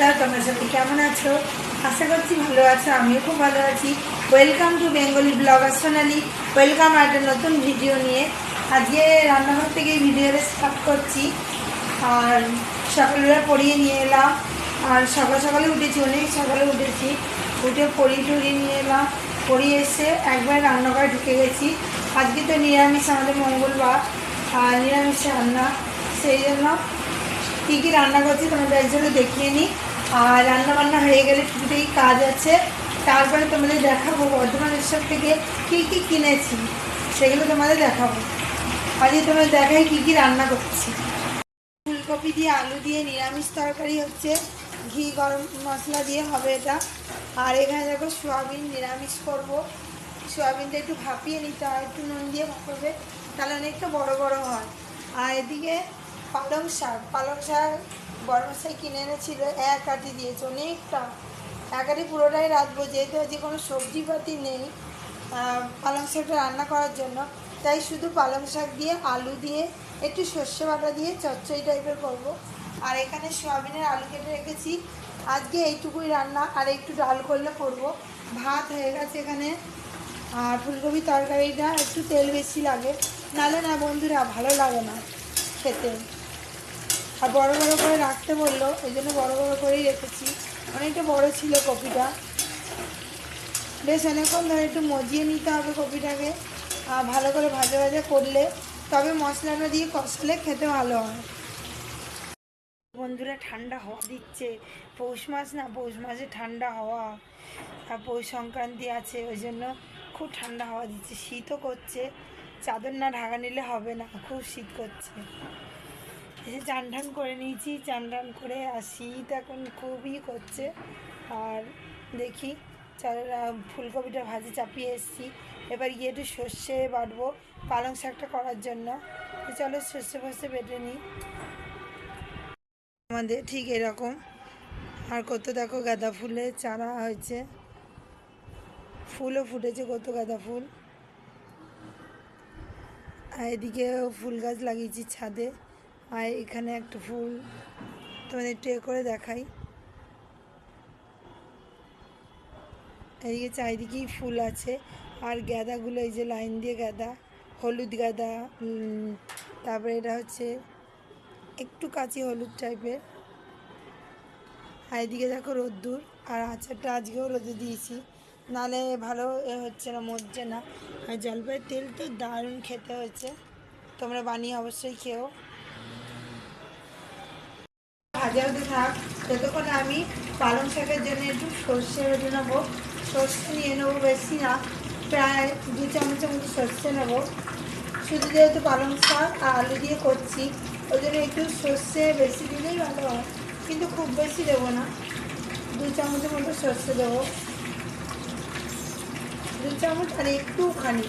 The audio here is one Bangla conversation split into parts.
বন্ধুরা, তোমরা সবাই কেমন আছো? আশা করছি ভালো আছো, আমিও খুব ভালো আছি। Welcome to Bengali blogger Sonali welcome আর একটা নতুন ভিডিও নিয়ে। আজকে রান্নাঘর থেকে ভিডিওটা স্টার্ট করছি। আর সকালবেলা পড়িয়ে নিয়ে এলাম। আর সকাল সকালে উঠেছি, অনেক সকালে উঠেছি। উঠে পড়িয়ে টড়িয়ে নিয়ে এলাম। পড়িয়ে এসে একবার রান্নাঘরে ঢুকে গেছি। আজকে তো নিরামিষ, আমাদের মঙ্গলবার। আর নিরামিষ রান্না। সেই জন্য কী কী রান্না করছি তোমাদের একজনে দেখিয়ে নিই। আর রান্না বান্না হয়ে গেলে টুকিটাই কাজ আছে, তারপরে তোমাদের দেখাবো বর্ধমান উৎসব থেকে কী কী কিনেছি, সেগুলো তোমাদের দেখাবো। আজকে তোমাদের দেখাই কী কী রান্না করছি। ফুলকপি দিয়ে আলু দিয়ে নিরামিষ তরকারি হচ্ছে, ঘি গরম মশলা দিয়ে হবে এটা। আর এখানে দেখো সোয়াবিন নিরামিষ করব। সোয়াবিনটা একটু ভাপিয়ে নিতে হয়, একটু নুন দিয়ে ভাপাবে তাহলে অনেকটা বড় বড় হয়। আর এদিকে পালং শাক পালং শাক বড় মশাই কিনে এনেছিল, এক আটি দিয়েছে, অনেকটা। এক আটি পুরোটাই রাখব যেহেতু আজকে কোনো সবজিপাতি নেই পালং শাকটা রান্না করার জন্য। তাই শুধু পালং শাক দিয়ে, আলু দিয়ে, একটু সর্ষে বাটা দিয়ে চচ্চড়ি টাইপের করব। আর এখানে সোয়াবিনের আলু কেটে রেখেছি। আজকে এইটুকুই রান্না, আর একটু ডাল করলে করব। ভাত হয়ে গেছে এখানে। আর ফুলকপি তরকারিটা একটু তেল বেশি লাগে। নাহলে না বন্ধুরা, ভালো লাগে না খেতে। আর বড় বড় করে রাখতে বলল, ওই জন্য বড় বড় করেই রেখেছি। অনেকটা বড় ছিল কপিটা। বেশ অনেকক্ষণ ধরে একটু মজিয়ে নিতে হবে কপিটাকে ভালো করে ভাজা ভাজা করলে, তবে মশলাটা দিয়ে কষলে খেতে ভালো হয়। বন্ধুরা, ঠান্ডা হাওয়া দিচ্ছে। পৌষ মাস না, পৌষ মাসে ঠান্ডা হাওয়া। আর পৌষ সংক্রান্তি আছে, ওই জন্য খুব ঠান্ডা হাওয়া দিচ্ছে। শীতও করছে। চাদর না ঢাকা নিলে হবে না, খুব শীত করছে। এই চান টান করে নিয়েছি চান টান করে আর শীত এখন খুবই করছে আর দেখি ফুলকপিটা ভাজি চাপিয়ে এসেছি। এবার গিয়ে একটু সর্ষে বাটবো, পালং শাকটা করার জন্য। চলো সর্ষে ফর্ষে বেটে নিই। আমাদের ঠিক এরকম। আর কত দেখো গাঁদা ফুলের চারা হয়েছে। ফুলও ফুটেছে কত গাঁদা ফুল। আর এদিকে ফুল গাছ লাগিয়েছি ছাদে। আর এখানে একটা ফুল তোমাদের এ করে দেখাই। এদিকে চারিদিকেই ফুল আছে, আর গাঁদাগুলো এই যে লাইন দিয়ে গাঁদা, হলুদ গাঁদা তারপরে এটা হচ্ছে একটু কাঁচি হলুদ টাইপের। আর এদিকে দেখো রোদ্দুর, আর আচারটা আজকেও রোদে দিয়েছি, নালে ভালো এ হচ্ছে না, মরছে না। আর জলপাইয়ের তেল তো দারুণ খেতে হয়েছে, তোমরা বানিয়ে অবশ্যই খেও। ভাজা হতে থাক ততক্ষণ আমি পালং শাকের জন্য একটু সর্ষে বেটে নেব সর্ষে নিয়ে নেব বেশি না প্রায় দু চামচের মতো সর্ষে নেব। শুধু যেহেতু পালং শাক আর আলু দিয়ে করছি ওই জন্য একটু সর্ষে বেশি দিলেই ভালো হয় কিন্তু খুব বেশি দেবো না। দু চামচের মতো সর্ষে দেবো। দু চামচ আর একটুখানি।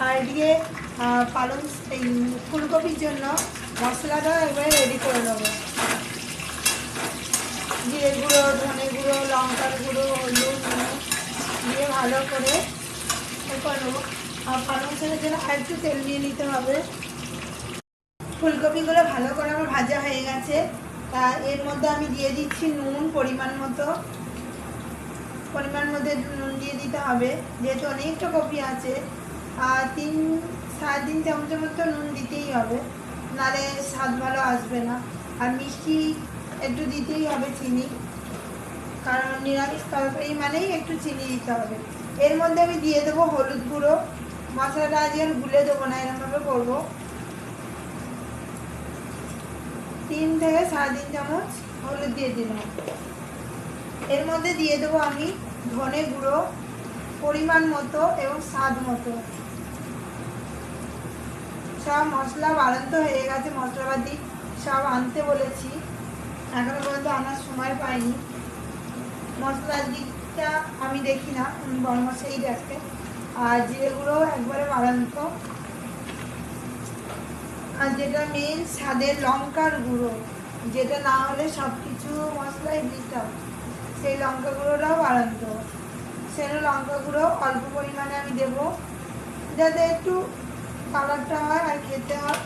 আর এদিকে আহ, পালং এই ফুলকপির জন্য মশলাটা একবারে রেডি করে নেব। জিরে গুঁড়ো, ধনে গুঁড়ো, লঙ্কার গুঁড়ো, হলুদ দিয়ে ভালো করে আর পালং শাকের জন্য আর একটু তেল দিয়ে নিতে হবে। ফুলকপিগুলো ভালো করে আমার ভাজা হয়ে গেছে। তা এর মধ্যে আমি দিয়ে দিচ্ছি নুন পরিমাণ মতো। পরিমাণ মধ্যে নুন দিয়ে দিতে হবে। যেহেতু অনেকটা কপি আছে, আর তিন সাড়ে তিন চামচের মতো নুন দিতেই হবে, নালে স্বাদ ভালো আসবে না। আর মিষ্টি একটু দিতেই হবে চিনি, কারণ নিরামিষ তরকারি মানেই একটু চিনি দিতে হবে। এর মধ্যে আমি দিয়ে দেবো হলুদ গুঁড়ো, মশলাটা আজকে আর গুলে দেবো না, এরকমভাবে করব। তিন থেকে সাড়ে তিন চামচ হলুদ দিয়ে দিলাম। এর মধ্যে দিয়ে দেবো আমি ধনে গুঁড়ো, পরিমাণ মতো এবং স্বাদ মতো। সব মশলা বাড়ন্ত হয়ে গেছে, মশলাপাতি সব আনতে বলেছি। এখনও পর্যন্ত আনার সময় পাইনি। মশলার দিকটা আমি দেখি না বড় মশাই দেখে। আর জিরে গুঁড়ো একবারে বাড়ান্ত। আর যেটা মেন স্বাদের লঙ্কার গুঁড়ো, যেটা না হলে সব কিছু মশলাই দিতাম সেই লঙ্কা গুঁড়োটাও বাড়ান্ত। সেটা লঙ্কা গুঁড়ো অল্প পরিমাণে আমি দেবো। যাতে একটু কালারটা হয় আর খেতে হয়,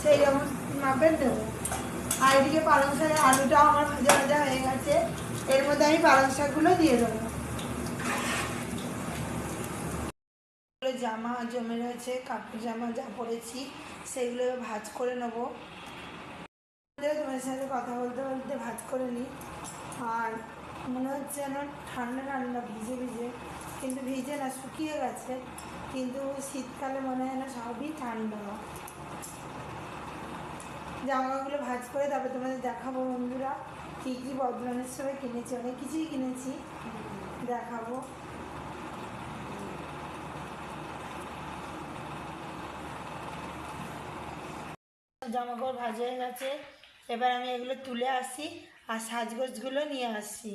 সেই রকম মাপের দেবো। আর এদিকে পালং শাকের আলুটাও আমার ভাজা ভাজা হয়ে গেছে, এর মধ্যে আমি পালং শাকগুলো দিয়ে দেবো। জামা, জমে রয়েছে, কাপড় জামা যা পরেছি, সেগুলো ভাজ করে নেব। তোমার সাথে কথা বলতে বলতে ভাজ করে নিই। আর মনে হচ্ছে যেন ঠান্ডা ঠান্ডা ভিজে ভিজে, কিন্তু ভিজে না, শুকিয়ে গেছে। কিন্তু শীতকালে মনে হয় না সবই ঠান্ডা। জামাগুলো ভাজ করে তারপরে তোমাদের দেখাবো বন্ধুরা কী কী বদলানোর সময় কিনেছি অনেক কিছুই কিনেছি দেখাবো। জামা কাপড় ভাজা হয়ে গেছে এবার আমি এগুলো তুলে আসি আর সাজগোজগুলো নিয়ে আসি।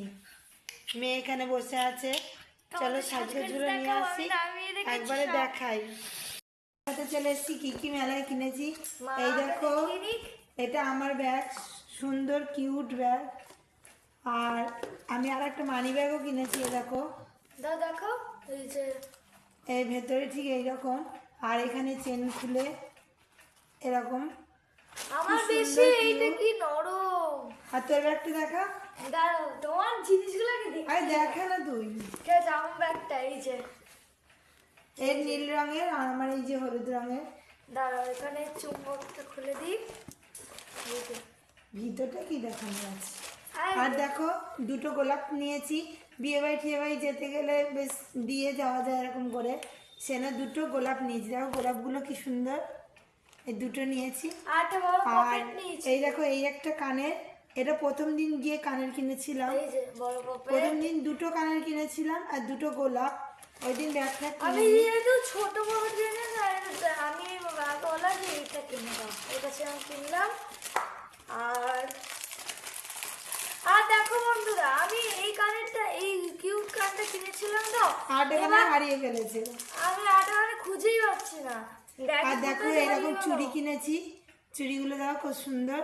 মেয়ে এখানে বসে আছে চলো সাজগোজগুলো নিয়ে আসি। একবারে দেখাই। সাথে চলে এসেছি কি কি মেলায় কিনেছি? এই দেখো এটা আমার ব্যাগ সুন্দর কিউট ব্যাগ। আর আমি আর একটা মানি ব্যাগও কিনেছি এ দেখো। দেখো। এই ভেতরে ঠিক এইরকম। আর এখানে চেন খুলে এরকম। আমার বেশি এইটা কি নরম। আর তোর ব্যাগটা দেখা। দাঁড়াও তোমার জিনিসগুলোকে দেখ। আরে দেখা না তুই। আছে আমার ব্যাগটা এই যে। এর নীল রঙের আর আমার এই যে হলুদ রঙের। দাঁড়াও এখানে চুম্বকটা খুলে দিই। ভিতরটা কি দেখানো আছে? আর দেখো দুটো গোলাপ নিয়েছি। বিয়ে বাড়ি টিয়ে বাড়ি যেতে গেলে বেশ দিয়ে যাওয়া যায় এরকম করে। সেনা দুটো গোলাপ নিয়েছি। দেখো গোলাপগুলো কি সুন্দর। এই দুটো নিয়েছি। আর এই দেখো এই একটা কানের। এটা প্রথম দিন গিয়ে কানের কিনেছিলাম। প্রথম দিন দুটো কানের কিনেছিলাম আর দুটো গোলাপ। ওই দিন ব্যাগ ফ্যাগ আমি যেহেতু ছোট কিনে আমি যে এইটা কিনে দাও। আমি কিনলাম। আর আর দেখো বন্ধুরা আমি এই কানেরটা এই কিউট কানটা কিনেছিলাম তো আট এখানে হারিয়ে ফেলেছে। আমি আটা মানে খুঁজেই পাচ্ছি না। আর দেখো এরকম চুড়ি? কিনেছি। চুড়িগুলো দেখো খুব সুন্দর।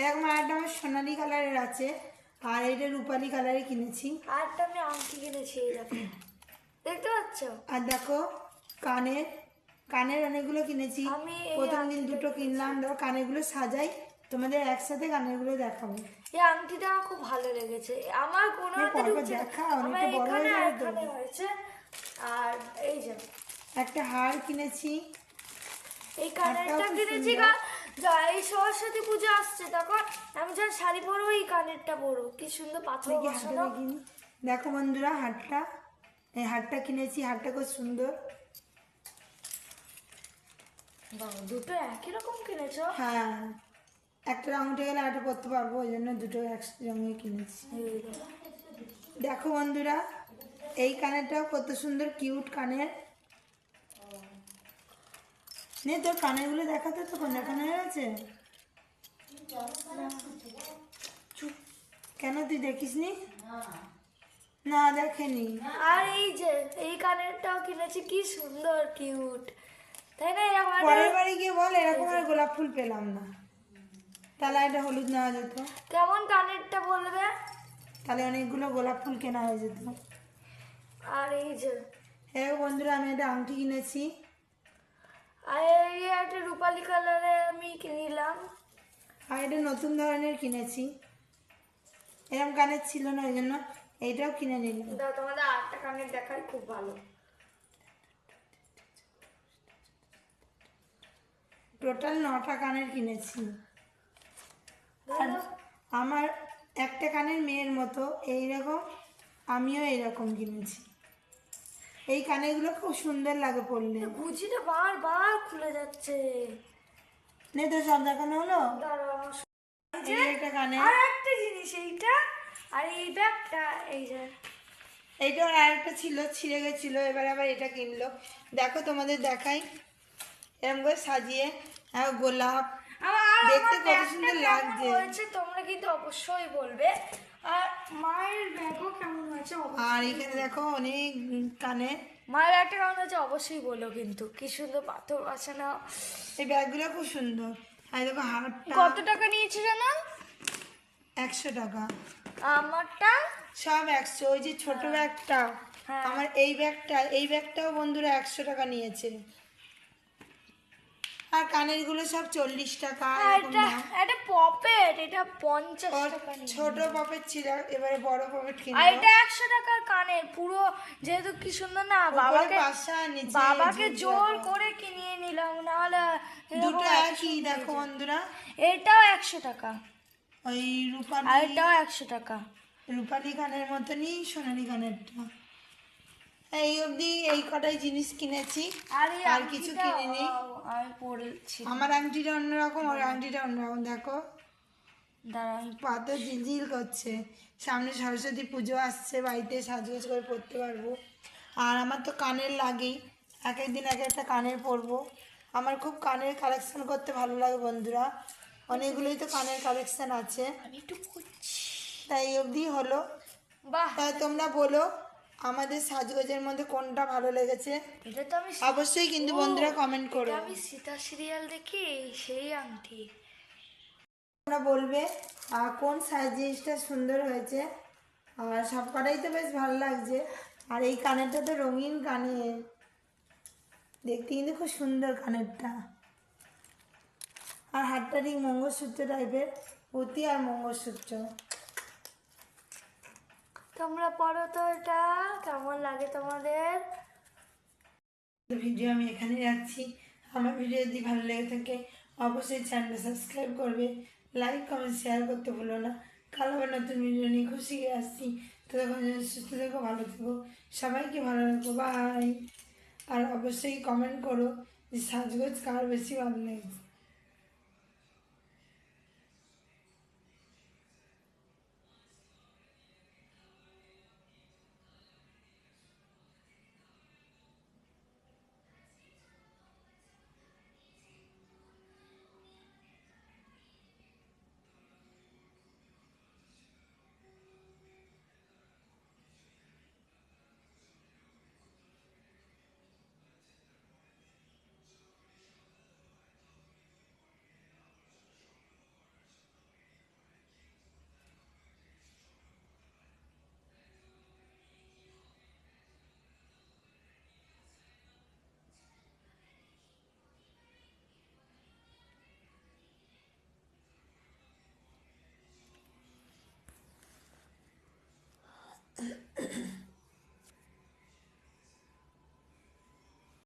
এরকম আরেকটা আমার সোনালি কালারের আছে। আর এটা রূপালি কালারের কিনেছি। আরেকটা আমি আংটি কিনেছি এই দেখো। দেখতে পাচ্ছ? আর দেখো কানের কানের অনেকগুলো কিনেছি। প্রথম দিন দুটো কিনলাম। দেখো কানেরগুলো সাজাই তোমাদের একসাথে কানেরগুলো দেখাবো। এই আংটিটা আমার খুব ভালো লেগেছে। আমার কোনো। দেখা, অনেকটা বড় হয়ে হয়েছে। আর এই যে একটা হার কিনেছি। এই কানেরটা কিনেছি যা এই সরস্বতী পুজো আসছে। তখন আমি যখন শাড়ি পরবো এই কানেরটা পরবো। কি সুন্দর পাথর বসানো। দেখো বন্ধুরা হাটটা এই হাটটা কিনেছি হাটটা খুব সুন্দর। দুটো একই রকম কিনেছো? হ্যাঁ একটা রং উঠে গেলে একটা করতে পারব ওই জন্য দুটো একসঙ্গে কিনেছি। দেখো। বন্ধুরা এই কানেরটাও কত সুন্দর কিউট কানের। নে তোর কানেরগুলো দেখাতে তো কোন দেখানো হয়ে গেছে? কেন তুই দেখিসনি? না। দেখেনি। আর এই যে এই কানেরটাও কিনেছি কি সুন্দর কিউট। তাই না এরকম পরের বাড়ি গিয়ে বল এরকম আর গোলাপ ফুল পেলাম না। তাহলে একটা হলুদ নেওয়া যেত। কেমন কানেরটা বলবে তাহলে অনেকগুলো গোলাপ ফুল কেনা হয়ে যেত। আর এই যে। হ্যাঁ বন্ধুরা আমি একটা আংটি কিনেছি। আর এই একটা রূপালি কালারে আমি কিনিলাম। আর এটা নতুন ধরনের কিনেছি। এরকম কানের ছিল না ওই জন্য এইটাও কিনে নিলাম। দাও তোমাদের আটটা কানের দেখাই খুব ভালো। টোটাল নটা কানের কিনেছি। আর আমার একটা কানের মেয়ের মতো এইরকম আমিও এইরকম কিনেছি। এই কানেরগুলো খুব সুন্দর লাগে পরলে। গুজিটা বার বার খুলে যাচ্ছে। নে তো সব দেখানো হলো। একটা কানে আর একটা জিনিস এইটা? আর এই ব্যাগটা এই যে। এইটা আর একটা ছিল ছিঁড়ে গেছিল এবার আবার এটা কিনলো। দেখো তোমাদের দেখাই এরকম করে সাজিয়ে আর গোলাপ। দেখতে কত সুন্দর লাগছে। তোমরা কিন্তু অবশ্যই বলবে। আর মায়ের ব্যাগও কেমন হয়েছে আর এখানে দেখো অনেক কানে। মায়ের ব্যাগটা কেমন হয়েছে অবশ্যই বলো কিন্তু। কি সুন্দর পাথর বাসানো এই ব্যাগগুলো খুব সুন্দর। আর দেখো হারটা কত টাকা নিয়েছে জানো? একশো টাকা। আমারটা? সব একশো ওই যে ছোট ব্যাগটা। হ্যাঁ। আমার এই ব্যাগটা এই ব্যাগটাও বন্ধুরা একশো টাকা নিয়েছে। আর কানেরগুলো সব চল্লিশ টাকা এটা পপেট এটা পঞ্চাশ টাকা ছোট পপেট ছিল এবারে বড় পপেট কিনবো। এটা একশো টাকার কানের পুরো যেহেতু কি সুন্দর না বাবাকে বাবাকে জোর করে কিনিয়ে নিলাম নাহলে দুটো একই দেখো বন্ধুরা। এটাও একশো টাকা। ওই রূপালি এটাও একশো টাকা। রূপালি কানের মতনই সোনালি কানেরটা এই অবধি এই কটাই জিনিস কিনেছি আর আর কিছু কিনিনি। আমার আংটিটা অন্যরকম ওর আংটিটা অন্যরকম দেখো। আমি পাতা ঝিলঝিল করছে। সামনে সরস্বতী পুজো আসছে বাড়িতে সাজগোজ করে পরতে পারব। আর আমার তো কানের লাগেই। এক একদিন এক একটা কানের পরবো। আমার খুব কানের কালেকশন করতে ভালো লাগে বন্ধুরা। অনেকগুলোই তো কানের কালেকশন আছে। আমি একটু তাই অবধি হলো। বাহ। তাই তোমরা বলো আমাদের সাজগোজের মধ্যে কোনটা ভালো লেগেছে? এটা তো আমি অবশ্যই কিন্তু বন্ধুরা কমেন্ট করো। আমি সীতা সিরিয়াল দেখি সেই আংটি। তোমরা বলবে কোন সাইজ জিনিসটা সুন্দর হয়েছে? আর সব কটাই তো বেশ ভালো লাগছে। আর এই কানেরটা তো রঙিন কানের। দেখতে কিন্তু খুব সুন্দর কানেরটা। আর হাতটা ঠিক মঙ্গলসূত্র টাইপের পুঁতি আর মঙ্গলসূত্র। তোমরা পড়ো তো এটা কেমন লাগে তোমাদের? ভিডিও আমি এখানে রাখছি। আমার ভিডিও যদি ভালো লেগে থাকে অবশ্যই চ্যানেলটা সাবস্ক্রাইব করবে। লাইক কমেন্ট শেয়ার করতে ভুলো না। কাল আবার নতুন ভিডিও নিয়ে খুশি হয়ে আসছি। তো তখন সুস্থ থেকো ভালো থেকো। সবাইকে ভালো রাখো বাই আর অবশ্যই কমেন্ট করো যে সাজগোজ কার বেশি ভালো লেগেছে।